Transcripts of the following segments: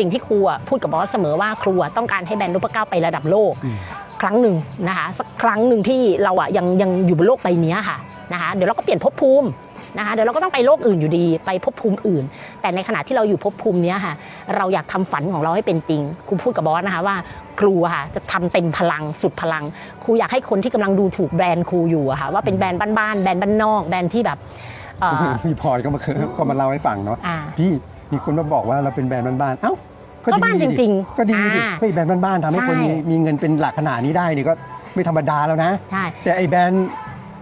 สิ่งที่ครูอะพูดกับบอสเสมอว่าครูอะต้องการให้แบรนด์นพเก้าไประดับโลกอืมครั้งหนึ่งนะคะสักครั้งหนึ่งที่เราอะยังยังอยู่บนโลกใบนี้ค่ะนะคะเดี๋ยวเราก็เปลี่ยนภพภูมินะคะเดี๋ยวเราก็ต้องไปโลกอื่นอยู่ดีไปภพภูมิอื่น แต่ในขณะที่เราอยู่ภพภูมิเนี้ยค่ะเราอยากทำฝันของเราให้เป็นจริงครูพูดกับบอสนะคะว่าครูอะค่ะจะทำเต็มพลังสุดพลัง ครูอยากให้คนที่กำลังดูถูกแบรนด์ครูอยู่อะค่ะว่าเป็นแบรนด์บ้านๆแบรนด์บ้านนอกแบรนด์ที่แบบเอ่อพี่พลอยก็มาเคยก็มาเล่าให้ฟังเนาะอ่าพี่ มีคนมาบอกว่าเราเป็นแบรนด์บ้านๆเอ้าก็บ้านดิจริงๆก็ดีดิอ่าเฮ้ยแบรนด์บ้านๆทำให้คนใช่ มีมีเงินเป็นหลักขนาดนี้ได้นี่ก็ไม่ธรรมดาแล้วนะ ใช่ แต่ไอ้แบรนด์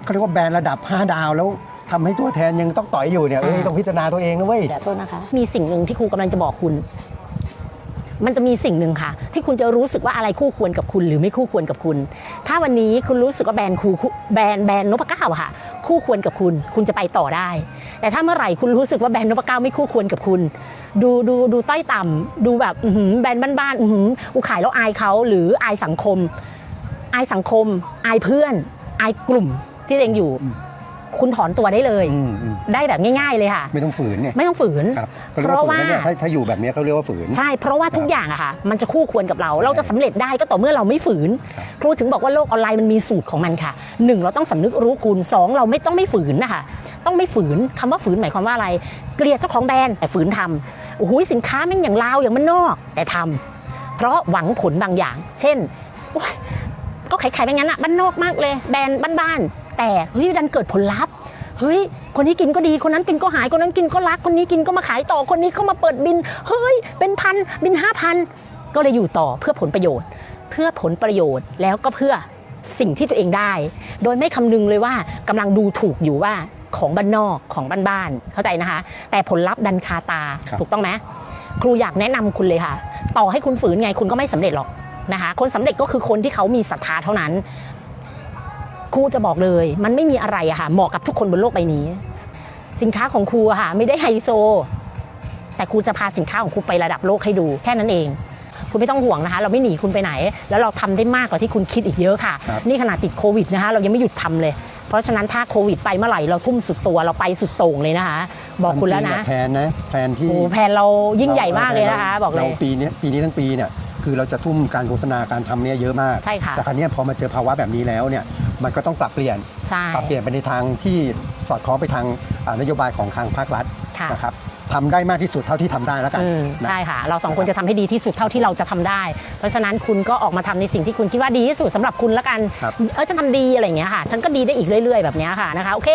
เขาเรียกว่าแบรนด์ระดับ 5 ดาวแล้วทำให้ตัวแทนยังต้องต่อยอยู่เนี่ยเอ้ยอ่า ต้องพิจารณาตัวเองนะเว้ย เดี๋ยวโทษนะคะ มีสิ่งหนึ่งที่ครูกำลังจะบอกคุณ มันจะมีสิ่งหนึ่งค่ะ ที่คุณจะรู้สึกว่าอะไรคู่ควรกับคุณ หรือไม่คู่ควรกับคุณ ถ้าวันนี้คุณรู้สึกว่าแบรนด์ครูแบรนด์แบรนด์นพเก้าอะค่ะ คู่ควรกับคุณ คุณจะไปต่อได้ แต่ถ้าเมื่อไหร่คุณรู้สึกว่าแบรนด์นพเก้าไม่คู่ควรกับคุณ ดูดูดูต้อยต่ำดูแบบแบรนด์บ้านๆอู้ขายแล้วอายเขาหรืออายสังคม อายสังคม อายเพื่อน อายกลุ่มที่เองอยู่ คุณถอนตัวได้เลย อืมอืมได้แบบง่ายๆเลยค่ะ ไม่ต้องฝืนเนี่ยไม่ต้องฝืน ครับก็เรียกว่าฝืนนะเนี่ยเพราะว่า ถ้าถ้าอยู่แบบเนี้ยเขาเรียกว่าฝืน ใช่เพราะว่าทุกอย่างอะค่ะ มันจะคู่ควรกับเรา ใช่เราจะสำเร็จได้ก็ต่อเมื่อเราไม่ฝืน ครับครูถึงบอกว่าโลกออนไลน์มันมีสูตรของมันค่ะหนึ่งเราต้องสำนึกรู้คุณสองเราไม่ต้องไม่ฝืนนะคะต้องไม่ฝืนคำว่าฝืนหมายความว่าอะไร เกลียดเจ้าของแบรนด์แต่ฝืนทำโอ้โหสินค้าแม่งอย่างลาวอย่างมันนอก แต่ทำเพราะหวังผลบางอย่าง เช่นโอ๊ยก็ขายๆไปงั้นอะบ้านนอกมากเลย แบรนด์บ้านๆ แต่เฮ้ยดันเกิดผลลัพธ์เฮ้ย คนนี้กินก็ดี คนนั้นกินก็หาย คนนั้นกินก็รัก คนนี้กินก็มาขายต่อ คนนี้ก็มาเปิดบิน เฮ้ย เป็นพัน บินห้าพัน ก็เลยอยู่ต่อเพื่อผลประโยชน์ เพื่อผลประโยชน์ แล้วก็เพื่อสิ่งที่ตัวเองได้ โดยไม่คำนึงเลยว่ากำลังดูถูกอยู่ว่าของบ้านนอกของบ้านๆ เข้าใจนะคะ แต่ผลลัพธ์ดันคาตาครับถูกต้องไหมครูอยากแนะนำคุณเลยค่ะ ต่อให้คุณฝืนไงคุณก็ไม่สำเร็จหรอกนะคะ คนสำเร็จก็คือคนที่เขามีศรัทธาเท่านั้น ครูจะบอกเลย มันไม่มีอะไรอะค่ะเหมาะกับทุกคนบนโลกใบนี้ สินค้าของครูอะค่ะไม่ได้ไฮโซ แต่ครูจะพาสินค้าของครูไประดับโลกให้ดูแค่นั้นเอง คุณไม่ต้องห่วงนะคะ เราไม่หนีคุณไปไหน แล้วเราทำได้มากกว่าที่คุณคิดอีกเยอะค่ะครับนี่ขนาดติดโควิดนะคะเรายังไม่หยุดทำเลยเพราะฉะนั้นถ้าโควิดไปเมื่อไหร่เราทุ่มสุดตัวเราไปสุดโต่งเลยนะคะ บอกคุณแล้วนะแพลนนะแพลนที่โอ้แผนเรายิ่งใหญ่มากเลยนะคะ บอกเลเรายปีนี้ปีนี้ทั้งปีเนี่ยคือเราจะทุ่มการโฆษณาการทำเนี่ยเยอะมาก ใช่ค่ะ แต่ครั้นี้ยพอมาเจอภาวะแบบนี้แล้วเนี่ย มันก็ต้องปรับเปลี่ยนใช่ ปรับเปลี่ยนไปในทางที่สอดคล้องไปทางอ่านโยบายของทางภาครัฐค่ะ นะครับทำได้มากที่สุดเท่าที่ทำได้แล้วกันอืมนะ ใช่ค่ะ เราสองคนจะทำให้ดีที่สุดเท่าที่เราจะทำได้ เพราะฉะนั้นคุณก็ออกมาทำในสิ่งที่คุณคิดว่าดีที่สุดสำหรับคุณแล้วกัน ครับ เออจะทำดีอะไรอย่างเงี้ยค่ะ ฉันก็ดีได้อีกเรื่อย ๆ แบบเนี้ยค่ะนะคะ โอเค